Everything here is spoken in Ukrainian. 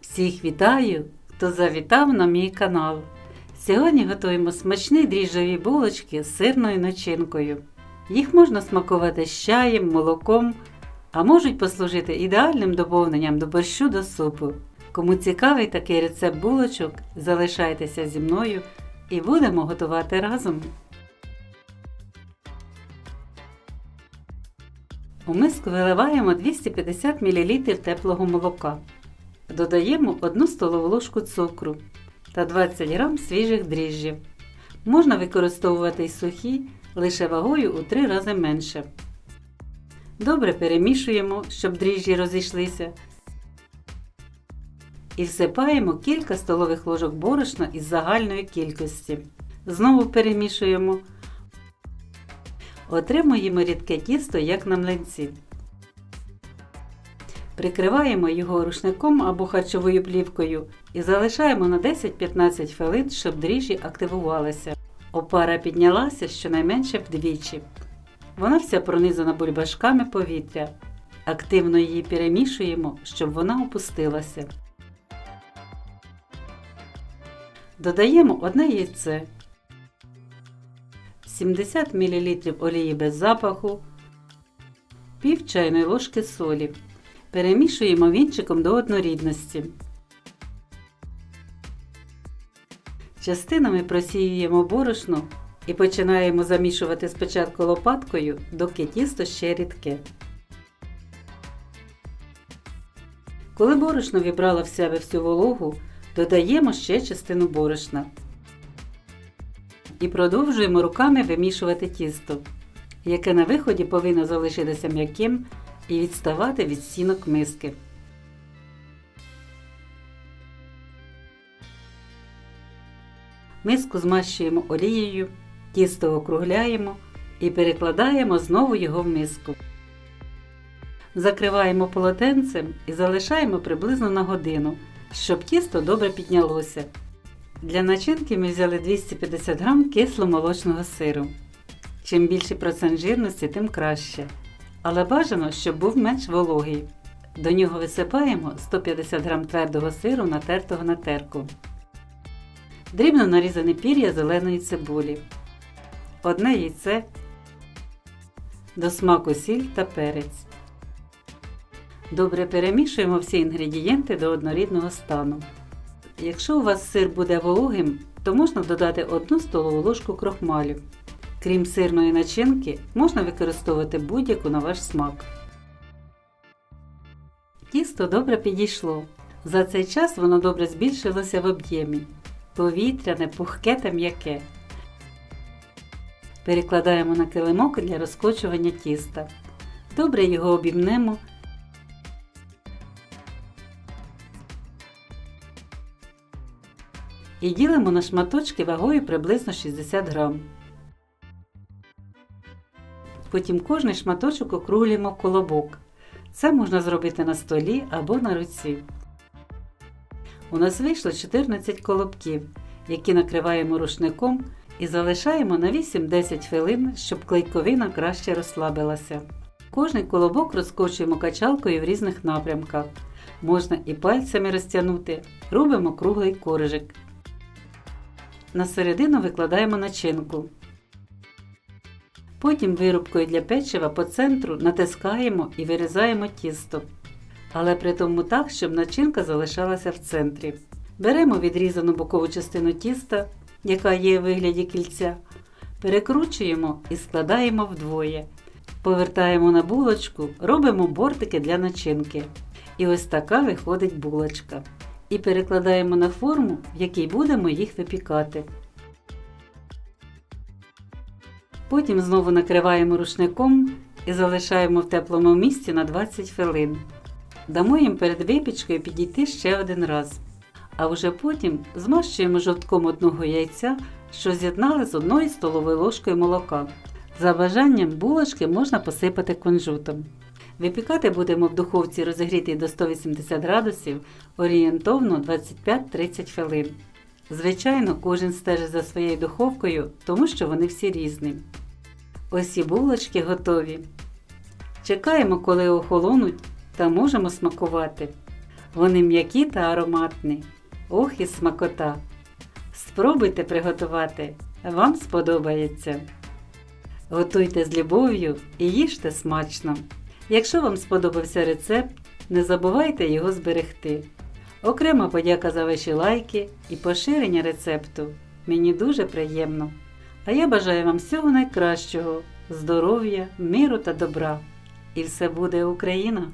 Всіх вітаю, хто завітав на мій канал. Сьогодні готуємо смачні дріжджові булочки з сирною начинкою. Їх можна смакувати з чаєм, молоком, а можуть послужити ідеальним доповненням до борщу до супу. Кому цікавий такий рецепт булочок, залишайтеся зі мною і будемо готувати разом. У миску виливаємо 250 мл теплого молока. Додаємо 1 столову ложку цукру та 20 г свіжих дріжджів. Можна використовувати й сухі, лише вагою у 3 рази менше. Добре перемішуємо, щоб дріжджі розійшлися. І всипаємо кілька столових ложок борошна із загальної кількості. Знову перемішуємо. Отримуємо рідке тісто, як на млинці. Прикриваємо його рушником або харчовою плівкою і залишаємо на 10-15 хвилин, щоб дріжджі активувалися. Опара піднялася щонайменше вдвічі. Вона вся пронизана бульбашками повітря. Активно її перемішуємо, щоб вона опустилася. Додаємо одне яйце, 70 мл олії без запаху, пів чайної ложки солі. Перемішуємо вінчиком до однорідності. Частинами просіюємо борошно і починаємо замішувати спочатку лопаткою, доки тісто ще рідке. Коли борошно вібрало в себе всю вологу, додаємо ще частину борошна. І продовжуємо руками вимішувати тісто, яке на виході повинно залишитися м'яким і відставати від стінок миски. Миску змащуємо олією, тісто округляємо і перекладаємо знову його в миску. Закриваємо полотенцем і залишаємо приблизно на годину, щоб тісто добре піднялося. Для начинки ми взяли 250 г кисломолочного сиру. Чим більший процент жирності, тим краще. Але бажано, щоб був менш вологий. До нього висипаємо 150 г твердого сиру, натертого на терку. Дрібно нарізане пір'я зеленої цибулі. Одне яйце. До смаку сіль та перець. Добре перемішуємо всі інгредієнти до однорідного стану. Якщо у вас сир буде вологим, то можна додати 1 столову ложку крохмалю. Крім сирної начинки, можна використовувати будь-яку на ваш смак. Тісто добре підійшло. За цей час воно добре збільшилося в об'ємі. Повітряне, пухке та м'яке. Перекладаємо на килимок для розкочування тіста. Добре його обімнемо. І ділимо на шматочки вагою приблизно 60 грам. Потім кожний шматочок округлюємо в колобок. Це можна зробити на столі або на руці. У нас вийшло 14 колобків, які накриваємо рушником і залишаємо на 8-10 хвилин, щоб клейковина краще розслабилася. Кожний колобок розкочуємо качалкою в різних напрямках. Можна і пальцями розтягнути, робимо круглий коржик. На середину викладаємо начинку. Потім вирубкою для печива по центру натискаємо і вирізаємо тісто. Але при тому так, щоб начинка залишалася в центрі. Беремо відрізану бокову частину тіста, яка є у вигляді кільця, перекручуємо і складаємо вдвоє. Повертаємо на булочку, робимо бортики для начинки. І ось така виходить булочка. І перекладаємо на форму, в якій будемо їх випікати. Потім знову накриваємо рушником і залишаємо в теплому місці на 20 хвилин. Дамо їм перед випічкою підійти ще один раз. А вже потім змащуємо жовтком одного яйця, що з'єднали з одною столовою ложкою молока. За бажанням булочки можна посипати кунжутом. Випікати будемо в духовці розігрітій до 180 градусів орієнтовно 25-30 хвилин. Звичайно, кожен стежить за своєю духовкою, тому що вони всі різні. Ось і булочки готові. Чекаємо, коли охолонуть, та можемо смакувати. Вони м'які та ароматні. Ох і смакота! Спробуйте приготувати, вам сподобається. Готуйте з любов'ю і їжте смачно. Якщо вам сподобався рецепт, не забувайте його зберегти. Окрема подяка за ваші лайки і поширення рецепту. Мені дуже приємно. А я бажаю вам всього найкращого, здоров'я, миру та добра. І все буде Україна!